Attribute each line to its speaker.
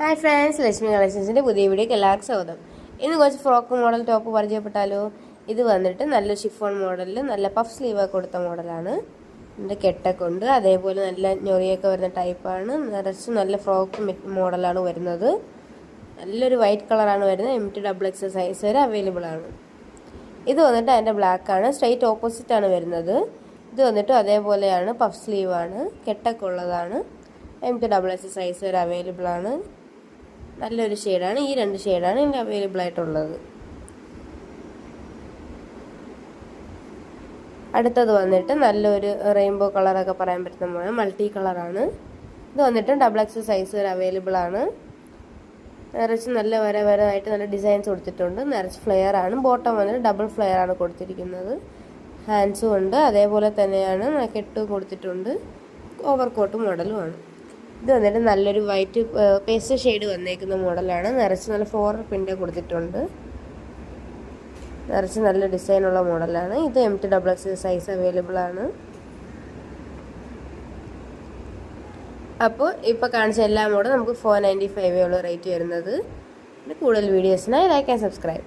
Speaker 1: Hi friends Lakshmi കളക്ഷൻസിന്റെ പുതിയ വീഡിയോക്ക് എല്ലാവർക്കും സ്വാഗതം. ഇന്ന് കുറച്ച് ഫ്രോക്ക് മോഡൽ ടോപ്പ് പരിചയപ്പെട്ടാലോ? ഇത് വന്നിട്ട് നല്ല ഷിഫോൺ മോഡലിൽ നല്ല പഫ് സ്ലീവ് കൊടുത്ത മോഡലാണ് ഇതിന്റെ കെട്ടൊക്കെ ഉണ്ട്. അതേപോലെ നല്ല ഞൊറിയൊക്കെ വരുന്ന ടൈപ്പാണ് നിറച്ച് നല്ല ഫ്രോക്ക് മോഡലാണ് വരുന്നത്. നല്ലൊരു വൈറ്റ് കളറാണ് വരുന്നത്. M to double X size വരെ അവൈലബിൾ ആണ്. ഇത് വന്നിട്ട് അതിന്റെ ബ്ലാക്ക് ആണ്. സ്ട്രൈറ്റ് ഓപ്പോസിറ്റ് ആണ് വരുന്നത്. ഇത് വന്നിട്ട് അതേപോലെയാണ് പഫ് സ്ലീവാണ് കെട്ടൊക്കെ ഉള്ളതാണ്. M to double X size വരെ അവൈലബിൾ ആണ്. നല്ലൊരു ഷെയ്ഡാണ് ഈ രണ്ട് ഷെയ്ഡാണ് ഇതിന്റെ അവൈലബിൾ ആയിട്ടുള്ളത്. അടുത്തത് വന്നിട്ട് നല്ലൊരു റെയിൻബോ കളറൊക്കെ പറയാൻ പറ്റുന്ന മൾട്ടി കളറാണ് ഇത് വന്നിട്ട് ഡബിൾ എക്സ് സൈസ് വരെ അവൈലബിൾ ആണ്. നിറച്ച് നല്ല വര വരമായിട്ട് നല്ല ഡിസൈൻസ് കൊടുത്തിട്ടുണ്ട്. നിറച്ച് ഫ്ലെയർ ആണ്. ബോട്ടം വന്നിട്ട് ഡബിൾ ഫ്ലെയർ ആണ് കൊടുത്തിരിക്കുന്നത്. ഹാൻഡ്സും ഉണ്ട്. അതേപോലെ തന്നെയാണ് കെട്ട് കൊടുത്തിട്ടുണ്ട്. ഓവർ കോട്ട് മോഡലും ആണ്. ഇത് വന്നിട്ട് നല്ലൊരു വൈറ്റ് പേസ്റ്റ് ഷെയ്ഡ് വന്നേക്കുന്ന മോഡലാണ്. നിറച്ച് നല്ല ഫ്ലോറൽ പ്രിന്റ് കൊടുത്തിട്ടുണ്ട്. നിറച്ച് നല്ല ഡിസൈനുള്ള മോഡലാണ്. ഇത് M to double X size available ആണ്. അപ്പോൾ ഇപ്പോൾ കാണിച്ച എല്ലാ മോഡും നമുക്ക് ഫോർ നയന്റി ഫൈവേ ഉള്ള റേറ്റ് വരുന്നത്. കൂടുതൽ വീഡിയോസിനായി ലൈക്ക് ആൻഡ് സബ്സ്ക്രൈബ്